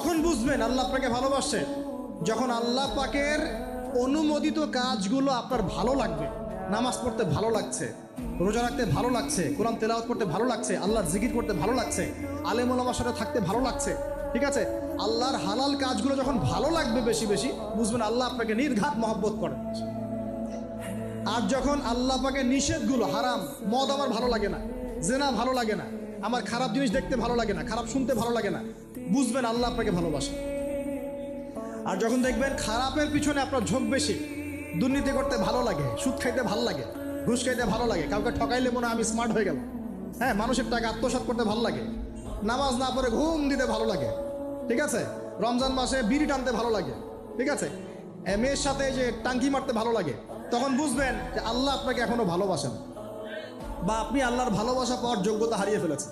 কখন বুঝবেন আল্লাহ আপনাকে ভালোবাসে। যখন আল্লাহ পাকের অনুমোদিত কাজগুলো আপনার ভালো লাগবে, নামাজ পড়তে ভালো লাগছে, রোজা রাখতে ভালো লাগছে, কোরআন তেলাওয়াত করতে ভালো লাগছে, আল্লাহর জিকির করতে ভালো লাগছে আলেম ওলামার সাথে থাকতে ভালো লাগছে, ঠিক আছে? আল্লাহর হালাল কাজগুলো যখন ভালো লাগবে বেশি বেশি, বুঝবেন আল্লাহ আপনাকে নির্ঘাত মহব্বত করেন আর যখন আল্লাহ পাকে নিষেধগুলো হারাম, মদ আমার ভালো লাগে না, জেনা ভালো লাগে না আমার খারাপ জিনিস দেখতে ভালো লাগে না, খারাপ শুনতে ভালো লাগে না। বুঝবেন আল্লাহ আপনাকে ভালোবাসে। আর যখন দেখবেন খারাপের পিছনে আপনার ঝোঁক বেশি, দুর্নীতি করতে ভালো লাগে, সুদ খাইতে ভালো লাগে, ঘুষ খাইতে ভালো লাগে, কাউকে ঠকাইলে মনে আমি স্মার্ট হয়ে গেলাম। হ্যাঁ মানুষের টাকা আত্মসাৎ করতে ভালো লাগে, নামাজ না পড়ে ঘুম দিতে ভালো লাগে, ঠিক আছে? রমজান মাসে বিড়ি টানতে ভালো লাগে, ঠিক আছে? মেয়ের সাথে যে টাঙ্কি মারতে ভালো লাগে, তখন বুঝবেন যে আল্লাহ আপনাকে এখনও ভালোবাসেন। বা আপনি আল্লাহর ভালোবাসা পাওয়ার যোগ্যতা হারিয়ে ফেলেছেন।